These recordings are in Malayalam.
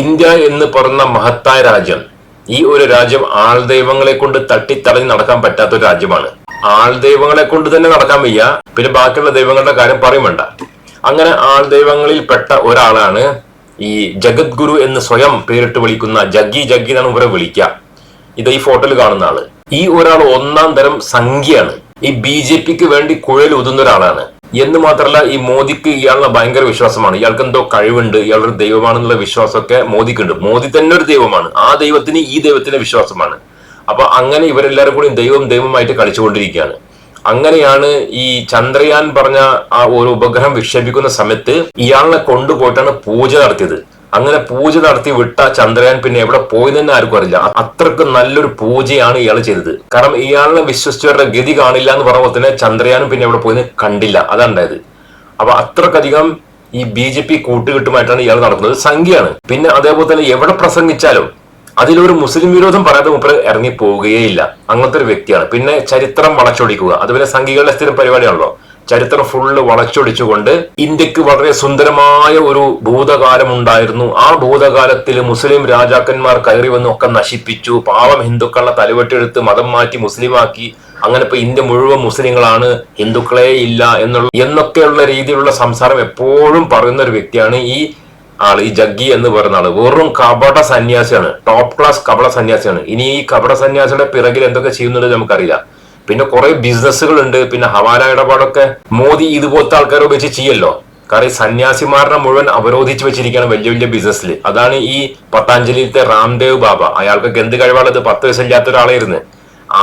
ഇന്ത്യ എന്ന് പറഞ്ഞ മഹത്തായ രാജ്യം. ഈ ഒരു രാജ്യം ആൾ ദൈവങ്ങളെ കൊണ്ട് തട്ടിത്തടഞ്ഞ് നടക്കാൻ പറ്റാത്ത ഒരു രാജ്യമാണ്. ആൾ ദൈവങ്ങളെ കൊണ്ട് തന്നെ നടക്കാൻ വയ്യ. പിന്നെ ബാക്കിയുള്ള ദൈവങ്ങളുടെ കാര്യം പറയും വേണ്ട. അങ്ങനെ ആൾദൈവങ്ങളിൽ പെട്ട ഒരാളാണ് ഈ ജഗദ്ഗുരു എന്ന് സ്വയം പേരിട്ട് വിളിക്കുന്ന ജഗ്ഗി ജഗ്ഗി എന്നാണ് ഇവരെ വിളിക്കുക. ഇത് ഈ ഫോട്ടോയിൽ കാണുന്ന ആൾ. ഈ ഒരാൾ ഒന്നാം തരം സംഖ്യയാണ്. ഈ ബി ജെ പിക്ക് വേണ്ടി കുഴൽ ഒതുന്ന ഒരാളാണ്. എന്ന് മാത്രമല്ല ഈ മോദിക്ക് ഇയാളുടെ ഭയങ്കര വിശ്വാസമാണ്. ഇയാൾക്ക് എന്തോ കഴിവുണ്ട് ഇയാളൊരു ദൈവമാണെന്നുള്ള വിശ്വാസമൊക്കെ മോദിക്കുണ്ട്. മോദി തന്നെ ഒരു ദൈവമാണ്. ആ ദൈവത്തിന് ഈ ദൈവത്തിന് വിശ്വാസമാണ്. അപ്പൊ അങ്ങനെ ഇവരെല്ലാവരും കൂടി ദൈവം ദൈവമായിട്ട് കളിച്ചുകൊണ്ടിരിക്കുകയാണ്. അങ്ങനെയാണ് ഈ ചന്ദ്രയാൻ പറഞ്ഞ ആ ഒരു ഉപഗ്രഹം വിക്ഷേപിക്കുന്ന സമയത്ത് ഇയാളെ കൊണ്ടുപോയിട്ടാണ് പൂജ നടത്തിയത്. അങ്ങനെ പൂജ നടത്തി വിട്ട ചന്ദ്രയാൻ പിന്നെ എവിടെ പോയി തന്നെ ആർക്കും അറിയില്ല. അത്രയ്ക്ക് നല്ലൊരു പൂജയാണ് ഇയാൾ ചെയ്തത്. കാരണം ഇയാളിനെ വിശ്വസിച്ചവരുടെ ഗതി കാണില്ല എന്ന് പറഞ്ഞ പോലെ തന്നെ ചന്ദ്രയാനും പിന്നെ എവിടെ പോയി കണ്ടില്ല. അതാണ് ഉണ്ടായത്. അപ്പൊ അത്രക്കധികം ഈ ബി ജെ പി കൂട്ടുകെട്ടുമായിട്ടാണ് ഇയാൾ നടക്കുന്നത്. സംഖ്യയാണ്. പിന്നെ അതേപോലെ തന്നെ എവിടെ പ്രസംഗിച്ചാലും അതിലൊരു മുസ്ലിം വിരോധം പറയാതെ മുപ്പർ ഇറങ്ങി പോവുകയേ ഇല്ല. അങ്ങനത്തെ ഒരു വ്യക്തിയാണ്. പിന്നെ ചരിത്രം വളച്ചൊടിക്കുക. അതുപോലെ സംഘികളുടെ സ്ഥിരം പരിപാടിയാണല്ലോ. ചരിത്രം ഫുള്ള് വളച്ചൊടിച്ചുകൊണ്ട് ഇന്ത്യയ്ക്ക് വളരെ സുന്ദരമായ ഒരു ഭൂതകാലം ഉണ്ടായിരുന്നു. ആ ഭൂതകാലത്തിൽ മുസ്ലിം രാജാക്കന്മാർ കയറി വന്നു ഒക്കെ നശിപ്പിച്ചു. പാവം ഹിന്ദുക്കളെ തലവെട്ടെടുത്ത് മതം മാറ്റി മുസ്ലിമാക്കി. അങ്ങനെ ഇപ്പൊ ഇന്ത്യ മുഴുവൻ മുസ്ലിങ്ങളാണ്. ഹിന്ദുക്കളെ ഇല്ല എന്നുള്ള എന്നൊക്കെയുള്ള രീതിയിലുള്ള സംസാരം എപ്പോഴും പറയുന്ന ഒരു വ്യക്തിയാണ് ഈ ആൾ ഈ ജഗ്ഗി എന്ന് പറയുന്ന ആൾ. വെറും കപട സന്യാസിയാണ്. ടോപ്പ് ക്ലാസ് കപട സന്യാസിയാണ്. ഇനി ഈ കപട സന്യാസിയുടെ പിറകിൽ എന്തൊക്കെ ചെയ്യുന്നുണ്ടെന്ന് നമുക്കറിയില്ല. പിന്നെ കുറെ ബിസിനസ്സുകൾ ഉണ്ട് പിന്നെ ഹവാല ഇടപാടൊക്കെ മോദി ഇതുപോലത്തെ ആൾക്കാരെ ഉപയോഗിച്ച് ചെയ്യല്ലോ. കാരണം ഈ സന്യാസിമാരുടെ മുഴുവൻ അവരോധിച്ച് വെച്ചിരിക്കുകയാണ് വലിയ വലിയ ബിസിനസ്സിൽ അതാണ് ഈ പത്താഞ്ജലിയിലത്തെ രാംദേവ് ബാബ. അയാൾക്കൊക്കെ എന്ത് കഴിവാണത്? പത്ത് വയസ്സില്ലാത്ത ഒരാളായിരുന്നു.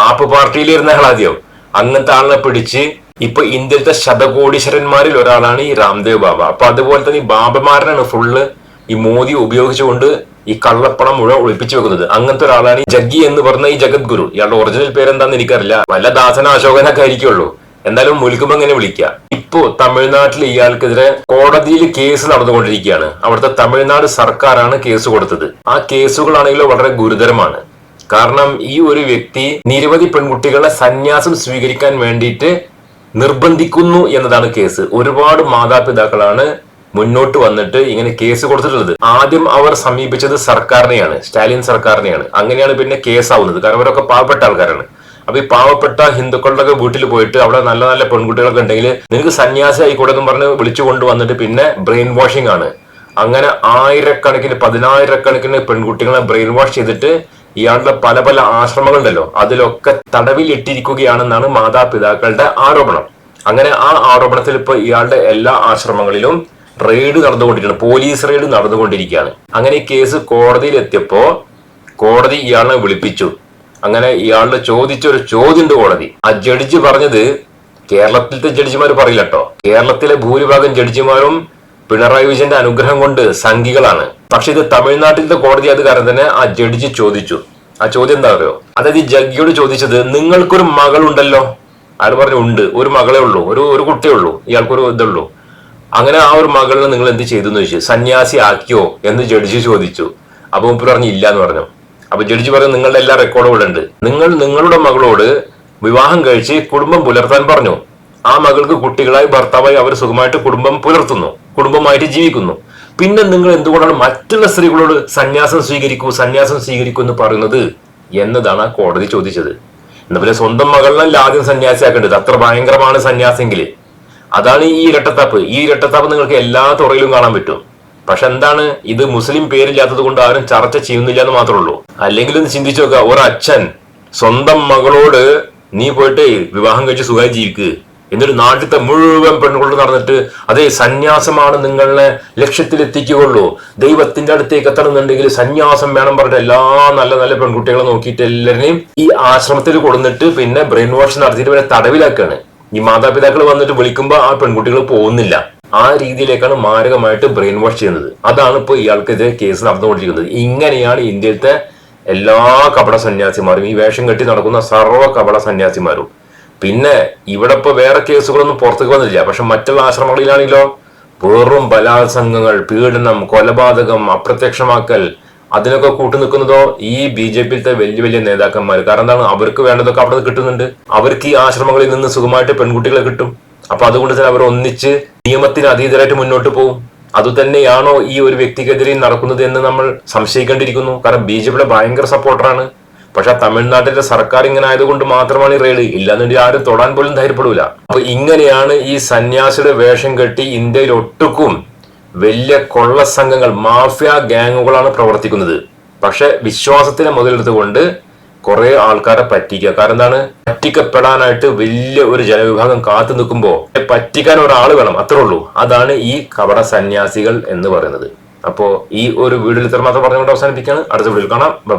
ആപ്പ് പാർട്ടിയിലിരുന്ന ആളാദ്യം അങ്ങനത്തെ ആളിനെ പിടിച്ച് ഇപ്പൊ ഇന്ത്യയിലത്തെ ശതകോടീശ്വരന്മാരിൽ ഒരാളാണ് ഈ രാംദേവ് ബാബ. അപ്പൊ അതുപോലെ തന്നെ ഈ ബാബമാരനാണ് ഫുള്ള് ഈ മോദി ഉപയോഗിച്ചുകൊണ്ട് ഈ കള്ളപ്പണം മുഴുവൻ ഒളിപ്പിച്ചു വെക്കുന്നത്. അങ്ങനത്തെ ഒരാളാണ് ഈ ജഗ്ഗി എന്ന് പറഞ്ഞ ഈ ജഗദ്ഗുരു. ഇയാളുടെ ഒറിജിനൽ പേരെന്താന്ന് എനിക്കറിയില്ല. വല്ല ദാസന അശോകനൊക്കെ ആയിരിക്കുള്ളൂ. എന്തായാലും മുൽക്കുമ്പോ ഇങ്ങനെ വിളിക്കുക ഇപ്പോ തമിഴ്നാട്ടിൽ ഇയാൾക്കെതിരെ കോടതിയിൽ കേസ് നടന്നുകൊണ്ടിരിക്കുകയാണ്. അവിടുത്തെ തമിഴ്നാട് സർക്കാരാണ് കേസ് കൊടുത്തത്. ആ കേസുകളാണെങ്കിലും വളരെ ഗുരുതരമാണ്. കാരണം ഈ ഒരു വ്യക്തി നിരവധി പെൺകുട്ടികളെ സന്യാസം സ്വീകരിക്കാൻ വേണ്ടിയിട്ട് നിർബന്ധിക്കുന്നു എന്നതാണ് കേസ്. ഒരുപാട് മാതാപിതാക്കളാണ് മുന്നോട്ട് വന്നിട്ട് ഇങ്ങനെ കേസ് കൊടുത്തിട്ടുള്ളത്. ആദ്യം അവർ സമീപിച്ചത് സർക്കാരിനെയാണ് സ്റ്റാലിൻ സർക്കാരിനെയാണ്. അങ്ങനെയാണ് പിന്നെ കേസാവുന്നത്. കാരണം അവരൊക്കെ പാവപ്പെട്ട ആൾക്കാരാണ്. അപ്പൊ ഈ പാവപ്പെട്ട ഹിന്ദുക്കളുടെ ഒക്കെ വീട്ടിൽ പോയിട്ട് അവിടെ നല്ല നല്ല പെൺകുട്ടികളൊക്കെ ഉണ്ടെങ്കിൽ നിനക്ക് സന്യാസി ആയിക്കോട്ടെ എന്ന് പറഞ്ഞ് വിളിച്ചു കൊണ്ടുവന്നിട്ട് പിന്നെ ബ്രെയിൻ വാഷിംഗ് ആണ്. അങ്ങനെ ആയിരക്കണക്കിന് പതിനായിരക്കണക്കിന് പെൺകുട്ടികളെ ബ്രെയിൻ വാഷ് ചെയ്തിട്ട് ഇയാളുടെ പല പല ആശ്രമങ്ങളുണ്ടല്ലോ അതിലൊക്കെ തടവിൽ ഇട്ടിരിക്കുകയാണെന്നാണ് മാതാപിതാക്കളുടെ ആരോപണം. അങ്ങനെ ആ ആരോപണത്തിൽ ഇപ്പൊ ഇയാളുടെ എല്ലാ ആശ്രമങ്ങളിലും റെയ്ഡ് നടന്നുകൊണ്ടിരിക്കുകയാണ്. പോലീസ് റെയ്ഡ് നടന്നുകൊണ്ടിരിക്കുകയാണ്. അങ്ങനെ കേസ് കോടതിയിൽ എത്തിയപ്പോ കോടതി ഇയാളെ വിളിപ്പിച്ചു. അങ്ങനെ ഇയാളുടെ ചോദിച്ച ഒരു ചോദ്യമുണ്ട് കോടതി. ആ ജഡ്ജി പറഞ്ഞത് കേരളത്തിലത്തെ ജഡ്ജിമാർ പറയില്ല കേട്ടോ കേരളത്തിലെ ഭൂരിഭാഗം ജഡ്ജിമാരും പിണറായി വിജയന്റെ അനുഗ്രഹം കൊണ്ട് സംഘികളാണ്. പക്ഷെ ഇത് തമിഴ്നാട്ടിലത്തെ കോടതി അത് കാരണം തന്നെ ആ ജഡ്ജി ചോദിച്ചു. ആ ചോദ്യം എന്താ പറയുക അതായത് ഈ ജഗ്ഗിയോട് ചോദിച്ചത് നിങ്ങൾക്കൊരു മകളുണ്ടല്ലോ? അയാൾ പറഞ്ഞു ഉണ്ട്. ഒരു മകളെ ഉള്ളൂ. ഒരു ഒരു കുട്ടിയേ ഉള്ളൂ. ഇയാൾക്കൊരു ഇതുള്ളൂ. അങ്ങനെ ആ ഒരു മകളിനെ നിങ്ങൾ എന്ത് ചെയ്തു എന്ന് ചോദിച്ചു. സന്യാസി ആക്കിയോ എന്ന് ജഡ്ജി ചോദിച്ചു. അപ്പൊ മുമ്പ് പറഞ്ഞു ഇല്ല എന്ന് പറഞ്ഞു. അപ്പൊ ജഡ്ജി പറഞ്ഞു നിങ്ങളുടെ എല്ലാ റെക്കോർഡും ഇവിടെ ഉണ്ട്. നിങ്ങൾ നിങ്ങളുടെ മകളോട് വിവാഹം കഴിച്ച് കുടുംബം പുലർത്താൻ പറഞ്ഞു. ആ മകൾക്ക് കുട്ടികളായി ഭർത്താവായി അവർ സുഖമായിട്ട് കുടുംബം പുലർത്തുന്നു കുടുംബമായിട്ട് ജീവിക്കുന്നു. പിന്നെ നിങ്ങൾ എന്തുകൊണ്ടാണ് മറ്റുള്ള സ്ത്രീകളോട് സന്യാസം സ്വീകരിക്കൂ സന്യാസം സ്വീകരിക്കൂ എന്ന് പറയുന്നത് എന്നതാണ് ആ കോടതി ചോദിച്ചത്. എന്നാ പിന്നെ സ്വന്തം മകളിനല്ല ആദ്യം സന്യാസിയാക്കേണ്ടത്. അത്ര ഭയങ്കരമാണ് സന്യാസെങ്കിൽ അതാണ് ഈ ഇരട്ടത്താപ്പ്. ഈ ഇരട്ടത്താപ്പ് നിങ്ങൾക്ക് എല്ലാ തുറയിലും കാണാൻ പറ്റും. പക്ഷെ എന്താണ്? ഇത് മുസ്ലിം പേരില്ലാത്തത് കൊണ്ട് ആരും ചർച്ച ചെയ്യുന്നില്ല എന്ന് മാത്രമേ ഉള്ളൂ. അല്ലെങ്കിൽ ഒന്ന് ചിന്തിച്ചു നോക്കുക. ഒരച്ഛൻ സ്വന്തം മകളോട് നീ പോയിട്ട് വിവാഹം കഴിച്ച് സുഖമായി ജീവിക്ക് എന്നൊരു നാട്ടിലത്തെ മുഴുവൻ പെണ്ണുകളോട് നടന്നിട്ട് അതേ സന്യാസമാണ് നിങ്ങളെ ലക്ഷ്യത്തിലെത്തിക്കുകയുള്ളൂ ദൈവത്തിന്റെ അടുത്തേക്ക് എത്തണമെന്നുണ്ടെങ്കിൽ സന്യാസം വേണം പറഞ്ഞിട്ട് എല്ലാ നല്ല നല്ല പെൺകുട്ടികളെ നോക്കിയിട്ട് എല്ലാവരെയും ഈ ആശ്രമത്തിൽ കൊടുന്നിട്ട് പിന്നെ ബ്രെയിൻ വാഷ് നടത്തിയിട്ട് പിന്നെ തടവിലാക്കാണ് ഈ മാതാപിതാക്കൾ വന്നിട്ട് വിളിക്കുമ്പോൾ ആ പെൺകുട്ടികൾ പോകുന്നില്ല. ആ രീതിയിലേക്കാണ് മാരകമായിട്ട് ബ്രെയിൻ വാഷ് ചെയ്യുന്നത്. അതാണ് ഇപ്പോൾ ഇയാൾക്കെതിരെ കേസ് നടന്നുകൊണ്ടിരിക്കുന്നത്. ഇങ്ങനെയാണ് ഇന്ത്യയിലത്തെ എല്ലാ കപട സന്യാസിമാരും ഈ വേഷം കെട്ടി നടക്കുന്ന സർവ കപട സന്യാസിമാരും. പിന്നെ ഇവിടെ ഇപ്പൊ വേറെ കേസുകളൊന്നും പുറത്തേക്ക് വന്നില്ല പക്ഷെ മറ്റുള്ള ആശ്രമങ്ങളിലാണെങ്കിലോ വെറും ബലാത്സംഗങ്ങൾ പീഡനം കൊലപാതകം അപ്രത്യക്ഷമാക്കൽ അതിനൊക്കെ കൂട്ടു നിൽക്കുന്നതോ ഈ ബി ജെ പിയിലത്തെ വലിയ വലിയ നേതാക്കന്മാർ കാരണം എന്താണ്? അവർക്ക് വേണ്ടതൊക്കെ അവിടെ കിട്ടുന്നുണ്ട്. അവർക്ക് ഈ ആശ്രമങ്ങളിൽ നിന്ന് സുഖമായിട്ട് പെൺകുട്ടികളെ കിട്ടും. അപ്പൊ അതുകൊണ്ട് തന്നെ അവർ ഒന്നിച്ച് നിയമത്തിന് അതീതരായിട്ട് മുന്നോട്ട് പോകും അതുതന്നെയാണോ ഈ ഒരു വ്യക്തിക്കെതിരെ നടക്കുന്നത് എന്ന് നമ്മൾ സംശയിക്കേണ്ടിയിരിക്കുന്നു. കാരണം ബി ജെ പിയുടെ ഭയങ്കര സപ്പോർട്ടറാണ്. പക്ഷെ തമിഴ്നാട്ടിലെ സർക്കാർ ഇങ്ങനെ ആയതുകൊണ്ട് മാത്രമാണ് ഈ റെയ്ഡ് ഇല്ലാന്നുണ്ടെങ്കിൽ ആരും തൊടാൻ പോലും ധൈര്യപ്പെടില്ല അപ്പൊ ഇങ്ങനെയാണ് ഈ സന്യാസിയുടെ വേഷം കെട്ടി ഇന്ത്യയിൽ ഒട്ടുക്കും വലിയ കൊള്ള സംഘങ്ങൾ മാഫിയ ഗ്യാങ്ങുകളാണ് പ്രവർത്തിക്കുന്നത്. പക്ഷെ വിശ്വാസത്തിനെ മുതലെടുത്തുകൊണ്ട് കുറെ ആൾക്കാരെ പറ്റിക്കുക. കാരണം എന്താണ്? പറ്റിക്കപ്പെടാനായിട്ട് വലിയ ഒരു ജനവിഭാഗം കാത്തു നിൽക്കുമ്പോ പറ്റിക്കാൻ ഒരാൾ വേണം. അത്രേ ഉള്ളൂ. അതാണ് ഈ കപട സന്യാസികൾ എന്ന് പറയുന്നത്. അപ്പോ ഈ ഒരു വീഡിയോയിൽ ഇത്ര മാത്രം പറഞ്ഞുകൊണ്ട് അവസാനിപ്പിക്കുകയാണ്. അടുത്ത വീഡിയോയിൽ കാണാം. ബൈ